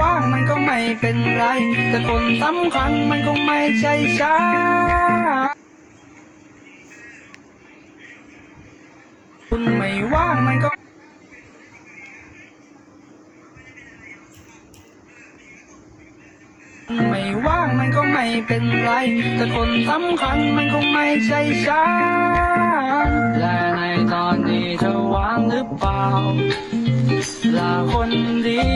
ว่างมันก็ไม่เป็นไร แต่คนสำคัญมันคงไม่ใช่ฉันคุณไม่ว่างมันก็ไม่ว่างมันก็ไม่เป็นไร แต่คนสำคัญมันคงไม่ใช่ฉันและในตอนนี้เธอว่างหรือเปล่าลาคนดี